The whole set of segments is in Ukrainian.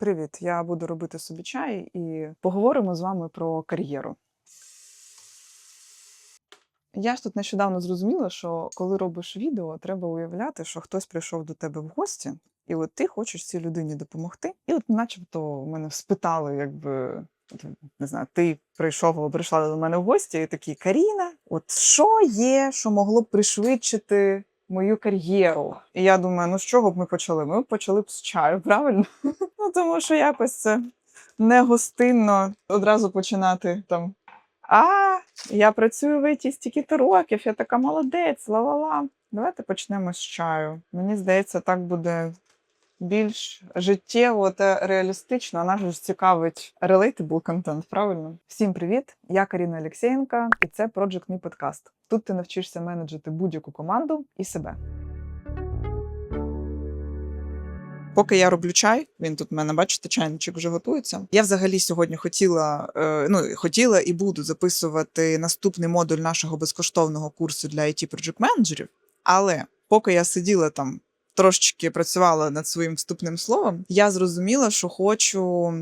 Привіт, я буду робити собі чай і поговоримо з вами про кар'єру. Я ж тут нещодавно зрозуміла, що коли робиш відео, треба уявляти, що хтось прийшов до тебе в гості, і от ти хочеш цій людині допомогти. І от, начебто, мене спитали, якби не знаю, ти прийшов або прийшла до мене в гості, і такі Каріна, от що є, що могло б пришвидшити мою кар'єру? І я думаю, ну з чого б ми почали? Ми б почали б з чаю, правильно? Ну тому що якось це не гостинно одразу починати там. А, я працюю в ІТ стільки років, я така молодець, ла-ла-ла. Давайте почнемо з чаю. Мені здається, так буде більш життєво та реалістично. А нас ж цікавить relatable контент, правильно? Всім привіт! Я Каріна Олексєєнка, і це Project Me Podcast. Тут ти навчишся менеджити будь-яку команду і себе. Поки я роблю чай, він тут в мене, бачите, чайничок вже готується. Я взагалі сьогодні хотіла, е, ну хотіла і буду записувати наступний модуль нашого безкоштовного курсу для it project менеджерів Але поки я сиділа там. Трошечки працювала над своїм вступним словом, я зрозуміла, що хочу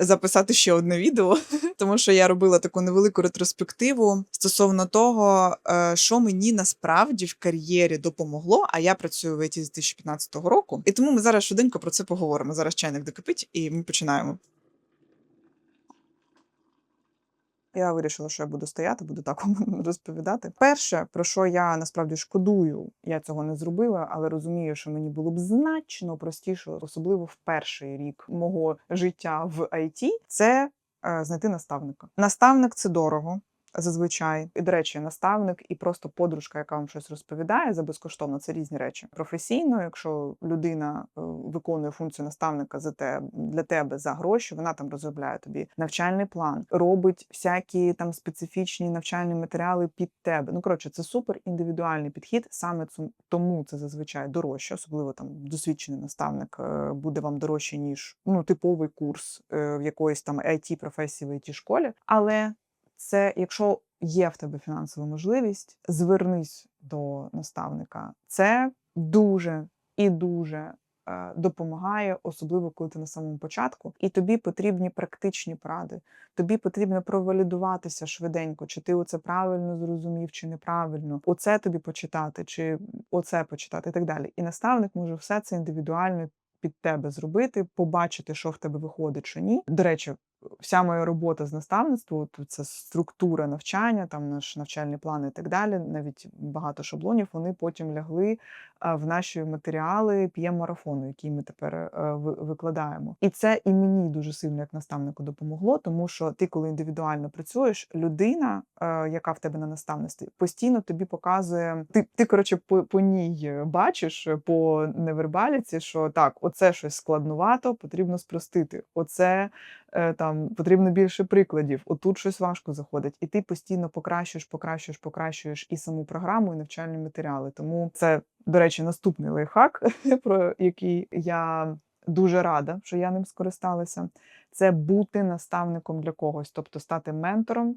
записати ще одне відео, тому що я робила таку невелику ретроспективу стосовно того, е, що мені насправді в кар'єрі допомогло. А я працюю в ІТ з 2015 року. І тому ми зараз швиденько про це поговоримо. Зараз чайник докипить, і ми починаємо. Я вирішила, що я буду стояти, буду так розповідати. Перше, про що я насправді шкодую, я цього не зробила, але розумію, що мені було б значно простіше, особливо в перший рік мого життя в IT, це е, знайти наставника. Наставник це дорого. Зазвичай, і до речі, наставник і просто подружка, яка вам щось розповідає за безкоштовно, це різні речі. Професійно, якщо людина е, виконує функцію наставника за те для тебе за гроші, вона там розробляє тобі навчальний план, робить всякі там специфічні навчальні матеріали під тебе. Ну коротше, це супер індивідуальний підхід. Саме тому це зазвичай дорожче, особливо там досвідчений наставник е, буде вам дорожче ніж ну типовий курс е, в якоїсь там it професії в it школі, але це якщо є в тебе фінансова можливість, звернись до наставника. Це дуже і дуже е, допомагає, особливо коли ти на самому початку, і тобі потрібні практичні поради. Тобі потрібно провалідуватися швиденько, чи ти оце правильно зрозумів, чи неправильно. Оце тобі почитати, чи оце почитати, і так далі. І наставник може все це індивідуально під тебе зробити, побачити, що в тебе виходить, що ні. До речі, вся моя робота з наставництвом, от це структура навчання, там наш навчальний план і так далі. Навіть багато шаблонів вони потім лягли в наші матеріали pm марафону, які ми тепер ви- викладаємо. І це і мені дуже сильно як наставнику допомогло, тому що ти, коли індивідуально працюєш, людина, е, яка в тебе на наставництві, постійно тобі показує. Ти, ти коротше, по, по ній бачиш по невербаліці, що так, оце щось складнувато, потрібно спростити. Оце там потрібно більше прикладів. Отут щось важко заходить, і ти постійно покращуєш, покращуєш, покращуєш і саму програму, і навчальні матеріали. Тому це, до речі, наступний лайфхак, про який я дуже рада, що я ним скористалася. Це бути наставником для когось, тобто стати ментором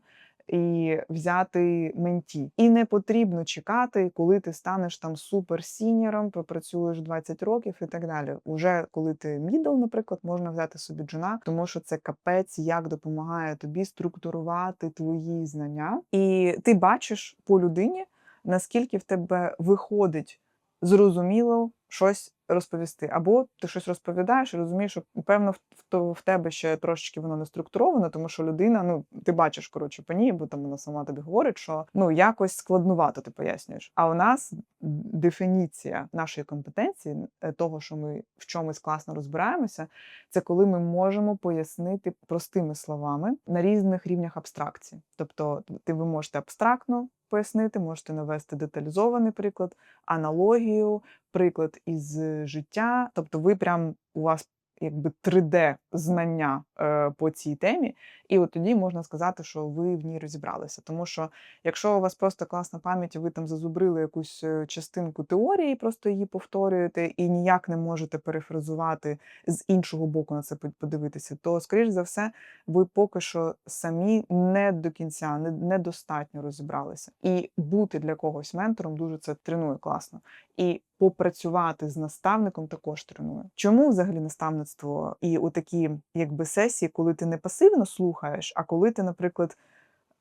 і взяти менті. І не потрібно чекати, коли ти станеш там супер-сіньором, пропрацюєш 20 років і так далі. Уже коли ти мідл, наприклад, можна взяти собі джуна, тому що це капець, як допомагає тобі структурувати твої знання. І ти бачиш по людині, наскільки в тебе виходить зрозуміло щось розповісти. Або ти щось розповідаєш і розумієш, що певно в, в, тебе ще трошечки воно не структуровано, тому що людина, ну ти бачиш коротше по ній, бо там вона сама тобі говорить, що ну якось складнувато ти пояснюєш. А у нас дефініція нашої компетенції, е, того, що ми в чомусь класно розбираємося, це коли ми можемо пояснити простими словами на різних рівнях абстракції. Тобто, ти ви можете абстрактно пояснити, можете навести деталізований приклад, аналогію, приклад із життя. Тобто, ви прям у вас якби 3D знання е, по цій темі, і от тоді можна сказати, що ви в ній розібралися. Тому що якщо у вас просто класна пам'ять, ви там зазубрили якусь е, частинку теорії, просто її повторюєте і ніяк не можете перефразувати з іншого боку на це подивитися, то скоріш за все, ви поки що самі не до кінця, не- недостатньо розібралися. І бути для когось ментором дуже це тренує класно. І попрацювати з наставником також тренує. Чому взагалі наставництво і у такі якби сесії, коли ти не пасивно слухаєш, а коли ти, наприклад,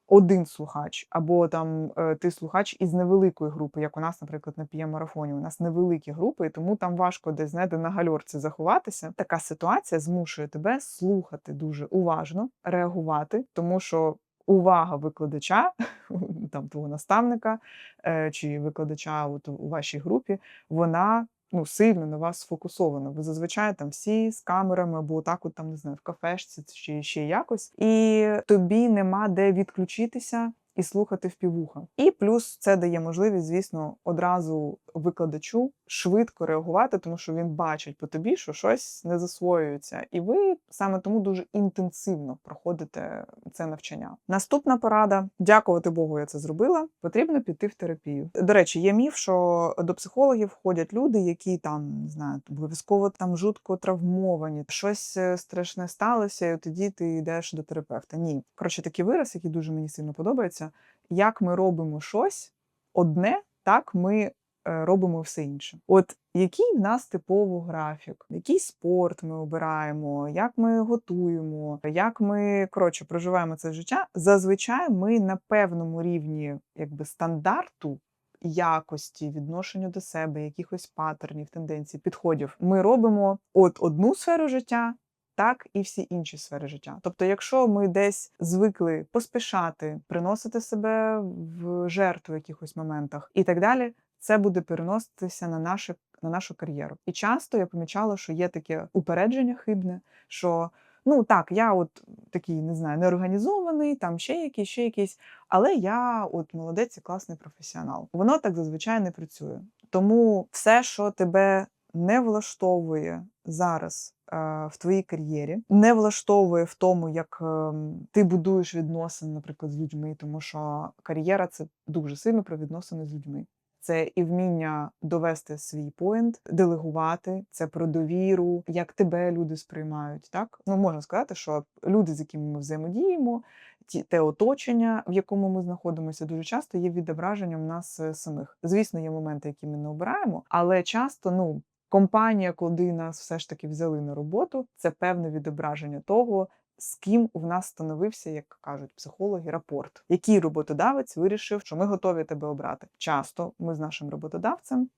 один слухач, або там е, ти слухач із невеликої групи, як у нас, наприклад, на піє марафоні. У нас невеликі групи, і тому там важко десь знаєте, на гальорці заховатися. Така ситуація змушує тебе слухати дуже уважно, реагувати, тому що. Увага викладача, там твого наставника е, чи викладача от у вашій групі, вона ну, сильно на вас сфокусована. Ви зазвичай там всі з камерами або так, от там не знаю, в кафешці чи ще якось, і тобі нема де відключитися. І слухати впівуха. І плюс це дає можливість, звісно, одразу викладачу швидко реагувати, тому що він бачить по тобі, що щось не засвоюється, і ви саме тому дуже інтенсивно проходите це навчання. Наступна порада: дякувати Богу, я це зробила. Потрібно піти в терапію. До речі, є міф, що до психологів ходять люди, які там не знаю, обов'язково там жутко травмовані, щось е, страшне сталося, і тоді ти йдеш до терапевта. Ні, коротше, такий вираз, який дуже мені сильно подобається. Як ми робимо щось одне, так ми робимо все інше. От який в нас типово графік, який спорт ми обираємо, як ми готуємо, як ми коротше проживаємо це життя. Зазвичай ми на певному рівні якби стандарту. Якості, відношенню до себе, якихось паттернів, тенденцій, підходів. Ми робимо от одну сферу життя, так і всі інші сфери життя. Тобто, якщо ми десь звикли поспішати, приносити себе в жертву якихось моментах і так далі, це буде переноситися на наше на нашу кар'єру. І часто я помічала, що є таке упередження хибне, що ну так, я от такий не знаю, неорганізований, там ще якийсь, ще якийсь, але я от молодець і класний професіонал. Воно так зазвичай не працює. Тому все, що тебе не влаштовує зараз е, в твоїй кар'єрі, не влаштовує в тому, як е, ти будуєш відносини, наприклад, з людьми, тому що кар'єра це дуже сильно про відносини з людьми. Це і вміння довести свій поінт, делегувати, це про довіру, як тебе люди сприймають. Так ну можна сказати, що люди, з якими ми взаємодіємо, ті те оточення, в якому ми знаходимося, дуже часто є відображенням нас е, самих. Звісно, є моменти, які ми не обираємо, але часто ну. Компанія, куди нас все ж таки взяли на роботу, це певне відображення того, з ким в нас становився, як кажуть психологи, рапорт. Який роботодавець вирішив, що ми готові тебе обрати. Часто ми з нашим роботодавцем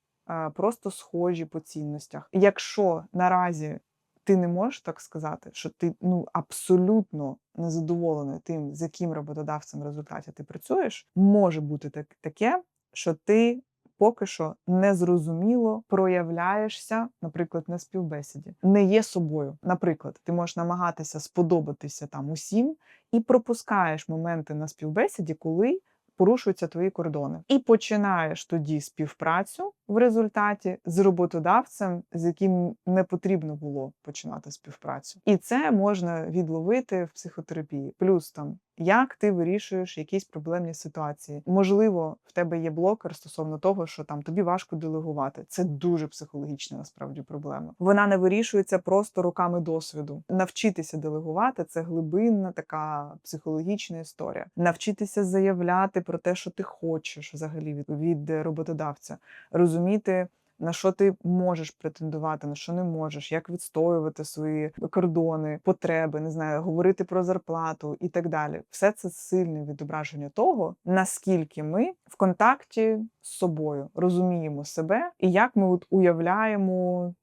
просто схожі по цінностях. Якщо наразі ти не можеш так сказати, що ти ну абсолютно незадоволений тим, з яким роботодавцем в результаті ти працюєш, може бути так, таке, що ти поки що незрозуміло проявляєшся, наприклад, на співбесіді, не є собою. Наприклад, ти можеш намагатися сподобатися там усім і пропускаєш моменти на співбесіді, коли порушуються твої кордони, і починаєш тоді співпрацю в результаті з роботодавцем, з яким не потрібно було починати співпрацю, і це можна відловити в психотерапії. Плюс там як ти вирішуєш якісь проблемні ситуації. Можливо, в тебе є блокер стосовно того, що там тобі важко делегувати. Це дуже психологічна насправді проблема. Вона не вирішується просто руками досвіду. Навчитися делегувати це глибинна така психологічна історія. Навчитися заявляти про те, що ти хочеш взагалі від, від роботодавця, розуміти на що ти можеш претендувати, на що не можеш, як відстоювати свої кордони, потреби, не знаю, говорити про зарплату і так далі. Все це сильне відображення того, наскільки ми в контакті з собою розуміємо себе і як ми от уявляємо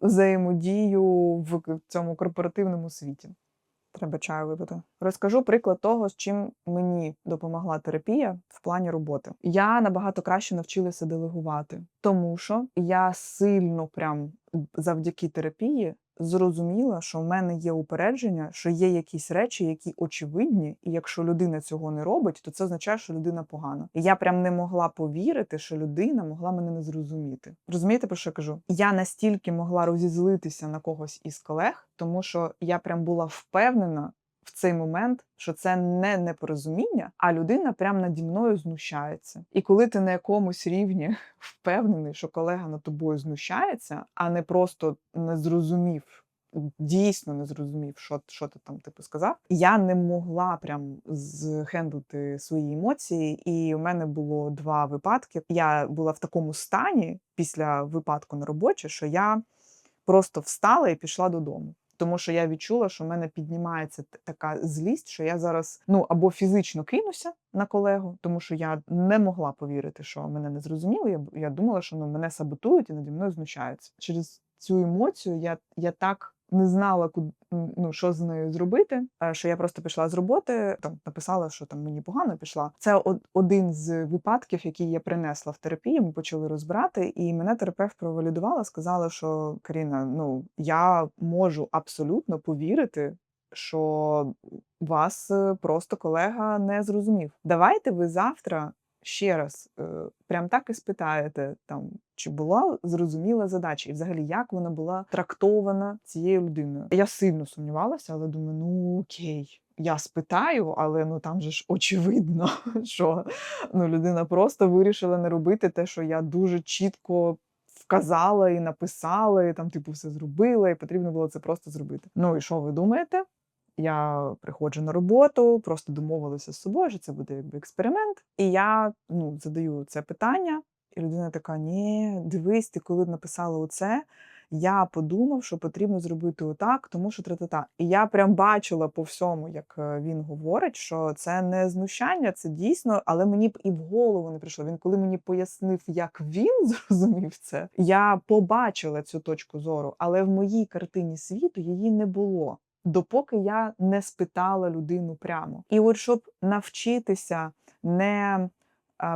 взаємодію в цьому корпоративному світі. Треба чаю випити. Розкажу приклад того, з чим мені допомогла терапія в плані роботи. Я набагато краще навчилася делегувати, тому що я сильно прям завдяки терапії зрозуміла, що в мене є упередження, що є якісь речі, які очевидні, і якщо людина цього не робить, то це означає, що людина погана. І я прям не могла повірити, що людина могла мене не зрозуміти. Розумієте, про що я кажу? Я настільки могла розізлитися на когось із колег, тому що я прям була впевнена. В цей момент, що це не непорозуміння, а людина прямо наді мною знущається. І коли ти на якомусь рівні впевнений, що колега над тобою знущається, а не просто не зрозумів, дійсно не зрозумів, що, що ти там типу сказав. Я не могла прям зхендлити свої емоції, і у мене було два випадки. Я була в такому стані після випадку на роботі, що я просто встала і пішла додому. Тому що я відчула, що в мене піднімається така злість, що я зараз ну або фізично кинуся на колегу, тому що я не могла повірити, що мене не зрозуміли. Я, я думала, що ну мене саботують і наді мною знущаються. Через цю емоцію я, я так не знала, куди ну що з нею зробити. Що я просто пішла з роботи, там написала, що там мені погано пішла. Це один з випадків, який я принесла в терапію. Ми почали розбирати, і мене терапевт провалідувала, сказала, що Каріна, ну я можу абсолютно повірити. Що вас е, просто колега не зрозумів. Давайте ви завтра ще раз е, прям так і спитаєте, там чи була зрозуміла задача, і взагалі як вона була трактована цією людиною. Я сильно сумнівалася, але думаю, ну окей. Я спитаю, але ну там же ж очевидно, що ну людина просто вирішила не робити те, що я дуже чітко вказала і написала, і там, типу, все зробила, і потрібно було це просто зробити. Ну і що ви думаєте? Я приходжу на роботу, просто домовилася з собою, що це буде якби експеримент. І я ну, задаю це питання, і людина така: Ні, дивись, ти коли написала оце, я подумав, що потрібно зробити отак, тому що тра-та-та. І я прям бачила по всьому, як е, він говорить, що це не знущання, це дійсно, але мені б і в голову не прийшло. Він коли мені пояснив, як він зрозумів це, я побачила цю точку зору, але в моїй картині світу її не було допоки я не спитала людину прямо. І от щоб навчитися не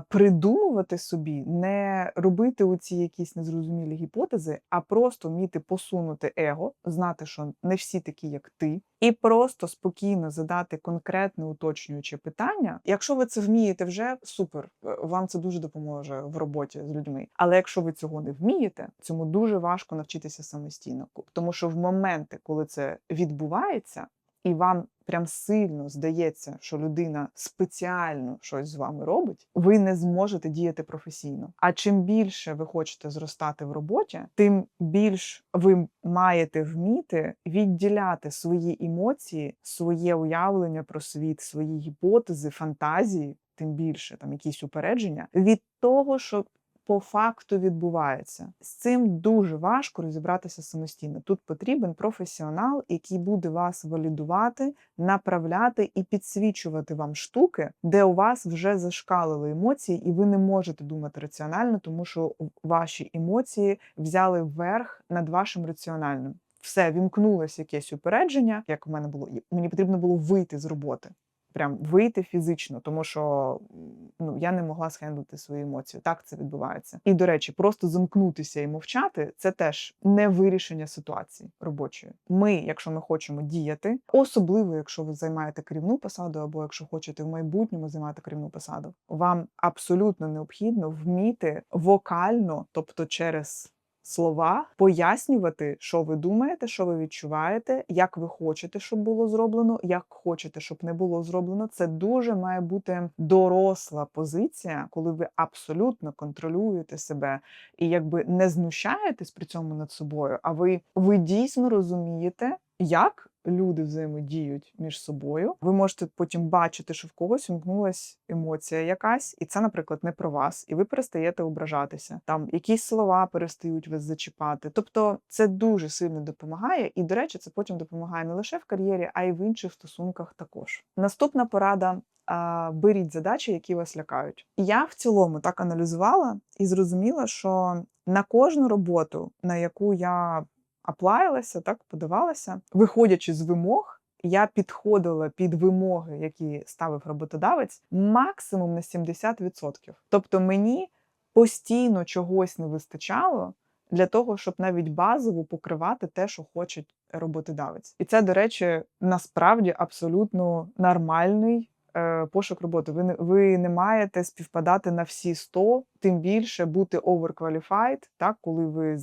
придумувати собі, не робити оці якісь незрозумілі гіпотези, а просто вміти посунути его, знати, що не всі такі, як ти, і просто спокійно задати конкретне уточнююче питання. Якщо ви це вмієте вже супер, е, вам це дуже допоможе в роботі з людьми. Але якщо ви цього не вмієте, цьому дуже важко навчитися самостійно, тому що в моменти, коли це відбувається. І вам прям сильно здається, що людина спеціально щось з вами робить, ви не зможете діяти професійно. А чим більше ви хочете зростати в роботі, тим більш ви маєте вміти відділяти свої емоції, своє уявлення про світ, свої гіпотези, фантазії, тим більше там якісь упередження від того, що по факту відбувається. З цим дуже важко розібратися самостійно. Тут потрібен професіонал, який буде вас валідувати, направляти і підсвічувати вам штуки, де у вас вже зашкалили емоції, і ви не можете думати раціонально, тому що ваші емоції взяли верх над вашим раціональним. Все, вімкнулося якесь упередження, як у мене було. Мені потрібно було вийти з роботи прям вийти фізично, тому що ну я не могла схендлити свої емоції. Так це відбувається. І до речі, просто замкнутися і мовчати це теж не вирішення ситуації робочої. Ми, якщо ми хочемо діяти, особливо якщо ви займаєте керівну посаду, або якщо хочете в майбутньому займати керівну посаду, вам абсолютно необхідно вміти вокально, тобто через слова, пояснювати, що ви думаєте, що ви відчуваєте, як ви хочете, щоб було зроблено, як хочете, щоб не було зроблено. Це дуже має бути доросла позиція, коли ви абсолютно контролюєте себе і якби не знущаєтесь при цьому над собою, а ви, ви дійсно розумієте, як люди взаємодіють між собою. Ви можете потім бачити, що в когось вмкнулась емоція якась, і це, наприклад, не про вас, і ви перестаєте ображатися. Там якісь слова перестають вас зачіпати. Тобто це дуже сильно допомагає, і, до речі, це потім допомагає не лише в кар'єрі, а й в інших стосунках також. Наступна порада. Беріть задачі, які вас лякають. Я в цілому так аналізувала і зрозуміла, що на кожну роботу, на яку я аплаїлася, так подавалася, виходячи з вимог. Я підходила під вимоги, які ставив роботодавець, максимум на 70%. Тобто мені постійно чогось не вистачало для того, щоб навіть базово покривати те, що хоче роботодавець. І це, до речі, насправді абсолютно нормальний пошук роботи. Ви не ви не маєте співпадати на всі 100, тим більше бути overqualified, так коли ви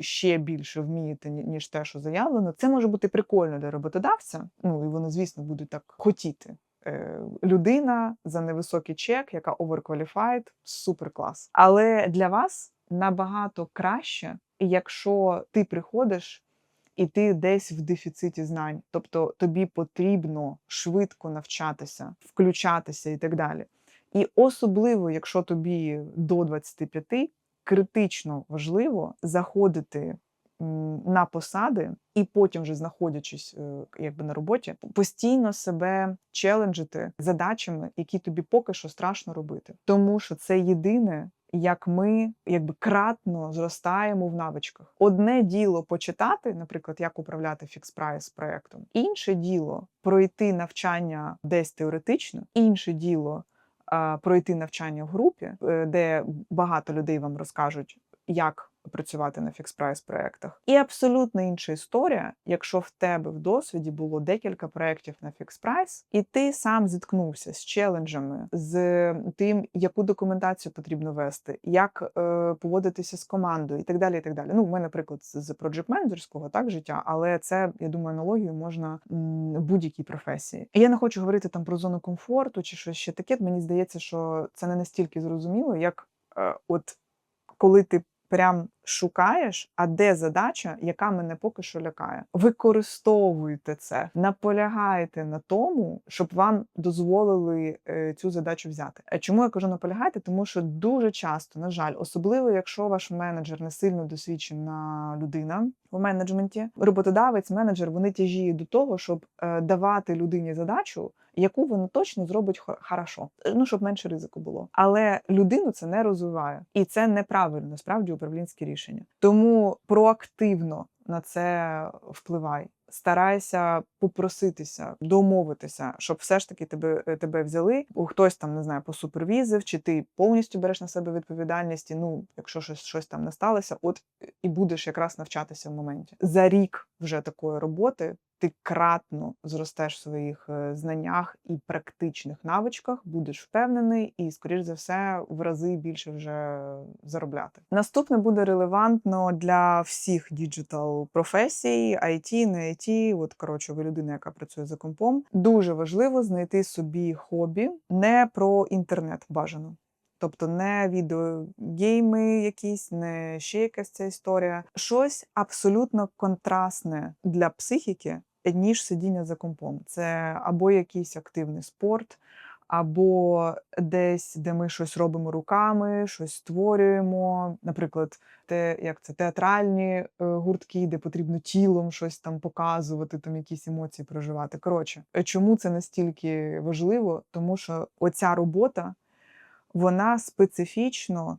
ще більше вмієте ніж те, що заявлено. Це може бути прикольно для роботодавця. Ну і вони, звісно, будуть так хотіти. Е, Людина за невисокий чек, яка overqualified, супер клас. Але для вас набагато краще, якщо ти приходиш і ти десь в дефіциті знань. Тобто тобі потрібно швидко навчатися, включатися і так далі. І особливо, якщо тобі до 25, критично важливо заходити на посади і потім, вже знаходячись е, якби на роботі, постійно себе челенджити задачами, які тобі поки що страшно робити. Тому що це єдине, як ми якби кратно зростаємо в навичках. Одне діло почитати, наприклад, як управляти фікс-прайс проектом, інше діло пройти навчання десь теоретично, інше діло пройти навчання в групі, е, де багато людей вам розкажуть, як працювати на фікс-прайс проектах. І абсолютно інша історія, якщо в тебе в досвіді було декілька проєктів на фікс-прайс, і ти сам зіткнувся з челенджами, з тим, яку документацію потрібно вести, як е, поводитися з командою, і так далі. І так далі. Ну, в мене приклад з- з project менеджерського так життя, але це я думаю, аналогію можна будь-якій професії. Я не хочу говорити там про зону комфорту чи щось ще таке. Мені здається, що це не настільки зрозуміло, як е, от коли ти прям шукаєш, а де задача, яка мене поки що лякає. Використовуйте це, наполягайте на тому, щоб вам дозволили е, цю задачу взяти. А чому я кажу наполягайте? Тому що дуже часто, на жаль, особливо якщо ваш менеджер не сильно досвідчена людина в менеджменті, роботодавець, менеджер, вони тяжіють до того, щоб е, давати людині задачу, яку вона точно зробить хо- хорошо, Е, ну щоб менше ризику було. Але людину це не розвиває, і це неправильно справді управлінське рішення. Тому проактивно на це впливай. Старайся попроситися, домовитися, щоб все ж таки тебе, е, тебе взяли. Хтось там не знаю, посупервізив, чи ти повністю береш на себе відповідальність. і, Ну, якщо щось, щось там не сталося, от і будеш якраз навчатися в моменті. За рік вже такої роботи ти кратно зростеш в своїх знаннях і практичних навичках, будеш впевнений і, скоріш за все, в рази більше вже заробляти. Наступне буде релевантно для всіх діджитал професій, IT, не IT. От коротше, ви людина, яка працює за компом. Дуже важливо знайти собі хобі не про інтернет бажано. Тобто не відеогейми якісь, не ще якась ця історія. Щось абсолютно контрастне для психіки, ніж сидіння за компом. Це або якийсь активний спорт, або десь, де ми щось робимо руками, щось створюємо. Наприклад, те, як це театральні е, гуртки, де потрібно тілом щось там показувати, там якісь емоції проживати. Коротше, е, чому це настільки важливо? Тому що оця робота вона специфічно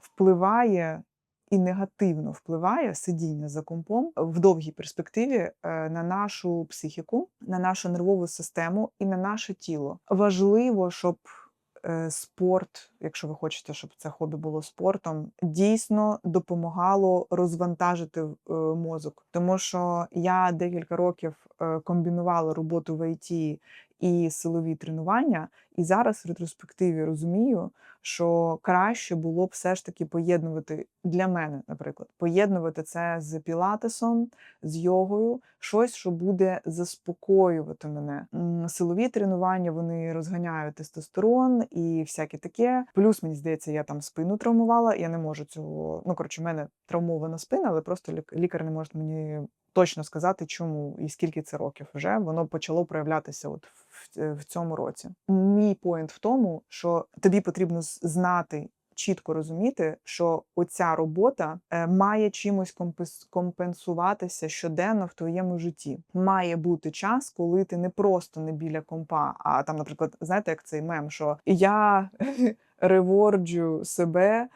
впливає і негативно впливає сидіння за компом в довгій перспективі е, на нашу психіку, на нашу нервову систему і на наше тіло. Важливо, щоб е, спорт, якщо ви хочете, щоб це хобі було спортом, дійсно допомагало розвантажити е, мозок. Тому що я декілька років комбінувала роботу в ІТ і силові тренування, і зараз в ретроспективі розумію, що краще було б все ж таки поєднувати для мене, наприклад, поєднувати це з пілатесом, з йогою, щось, що буде заспокоювати мене. Силові тренування вони розганяють тестостерон і всяке таке. Плюс мені здається, я там спину травмувала. Я не можу цього. Ну коротше, в мене травмована спина, але просто лікар не може мені точно сказати, чому і скільки це років вже воно почало проявлятися от в, в цьому році. Мій поінт в тому, що тобі потрібно знати. Чітко розуміти, що оця робота е, має чимось компенс- компенсуватися щоденно в твоєму житті. Має бути час, коли ти не просто не біля компа, а там, наприклад, знаєте, як цей мем, що я реворджу себе,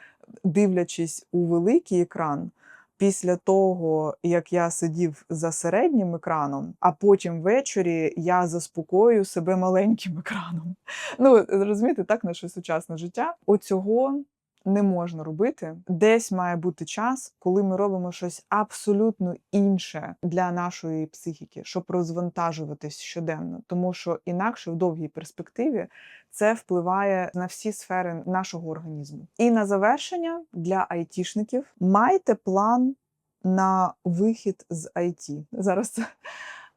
дивлячись у великий екран, після того, як я сидів за середнім екраном, а потім ввечері я заспокоюю себе маленьким екраном. Ну, розумієте, так наше сучасне життя. Оцього не можна робити. Десь має бути час, коли ми робимо щось абсолютно інше для нашої психіки, щоб розвантажуватись щоденно, тому що інакше в довгій перспективі це впливає на всі сфери нашого організму. І на завершення для айтішників майте план на вихід з IT. Зараз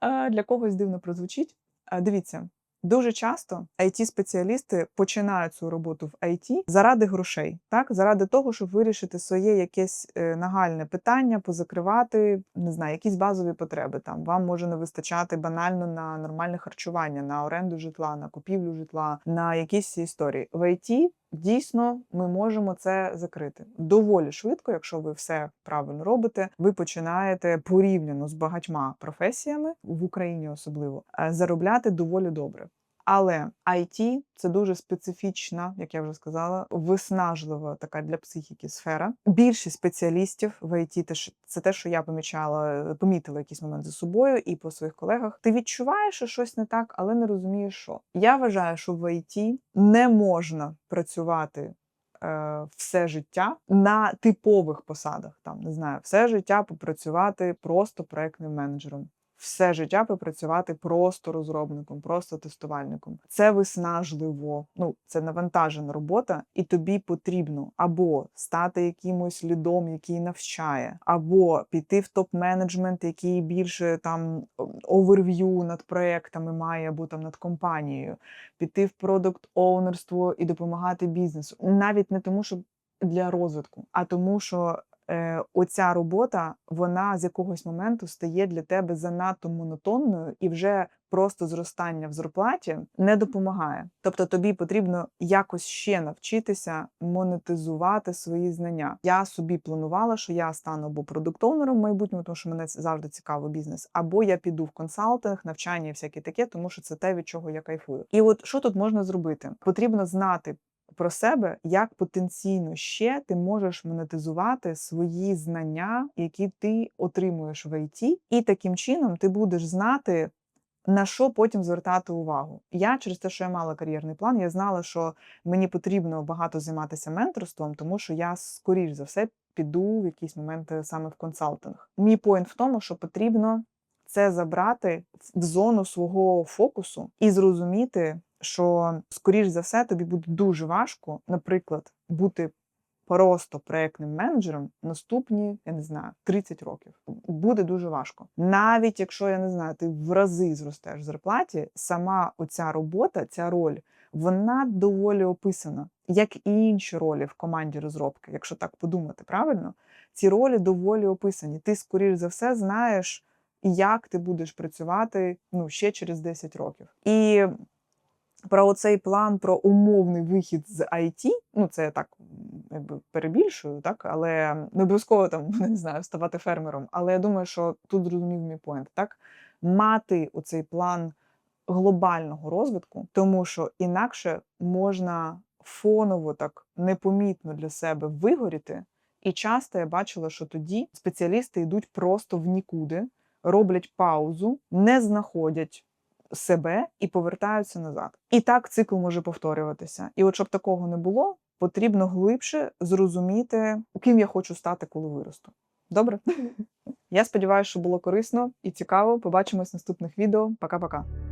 е, для когось дивно прозвучить. Е, Дивіться, Дуже часто it спеціалісти починають цю роботу в IT заради грошей, так заради того, щоб вирішити своє якесь е, нагальне питання, позакривати не знаю, якісь базові потреби. Там вам може не вистачати банально на нормальне харчування, на оренду житла, на купівлю житла, на якісь історії. В IT Дійсно, ми можемо це закрити доволі швидко, якщо ви все правильно робите. Ви починаєте порівняно з багатьма професіями в Україні, особливо е, заробляти доволі добре. Але IT – це дуже специфічна, як я вже сказала, виснажлива така для психіки сфера. Більшість спеціалістів в IT, це те, що я помічала, помітила якийсь момент за собою і по своїх колегах. Ти відчуваєш, що щось не так, але не розумієш, що я вважаю, що в IT не можна працювати. е, Все життя на типових посадах, там не знаю, все життя попрацювати просто проектним менеджером все життя попрацювати просто розробником, просто тестувальником. Це виснажливо. Ну це навантажена робота, і тобі потрібно або стати якимось лідом, який навчає, або піти в топ-менеджмент, який більше там оверв'ю над проектами має, або там над компанією, піти в продукт оунерство і допомагати бізнесу, навіть не тому, що для розвитку, а тому, що е, оця робота, вона з якогось моменту стає для тебе занадто монотонною і вже просто зростання в зарплаті не допомагає. Тобто тобі потрібно якось ще навчитися монетизувати свої знання. Я собі планувала, що я стану або продуктовнером в майбутньому, тому що мене завжди цікаво бізнес, або я піду в консалтинг, навчання і всяке таке, тому що це те, від чого я кайфую. І от що тут можна зробити? Потрібно знати про себе, як потенційно ще ти можеш монетизувати свої знання, які ти отримуєш в ІТ, і таким чином ти будеш знати. На що потім звертати увагу? Я через те, що я мала кар'єрний план, я знала, що мені потрібно багато займатися менторством, тому що я, скоріш за все, піду в якісь моменти саме в консалтинг. Мій поінт в тому, що потрібно це забрати в зону свого фокусу і зрозуміти, що, скоріш за все, тобі буде дуже важко, наприклад, бути просто проектним менеджером наступні, я не знаю, 30 років. Буде дуже важко. Навіть якщо я не знаю, ти в рази зростеш в зарплаті, сама оця робота, ця роль. Вона доволі описана, як і інші ролі в команді розробки, якщо так подумати, правильно? Ці ролі доволі описані. Ти, скоріш за все, знаєш, як ти будеш працювати ну, ще через 10 років. І про оцей план про умовний вихід з IT, ну це я так якби перебільшую, так але не обов'язково там не знаю ставати фермером. Але я думаю, що тут зрозумів мій поінт, так мати оцей план глобального розвитку, тому що інакше можна фоново так непомітно для себе вигоріти. І часто я бачила, що тоді спеціалісти йдуть просто в нікуди, роблять паузу, не знаходять себе і повертаються назад. І так цикл може повторюватися. І от щоб такого не було, потрібно глибше зрозуміти, ким я хочу стати, коли виросту. Добре? Я сподіваюся, що було корисно і цікаво. Побачимось в наступних відео. Пока-пока.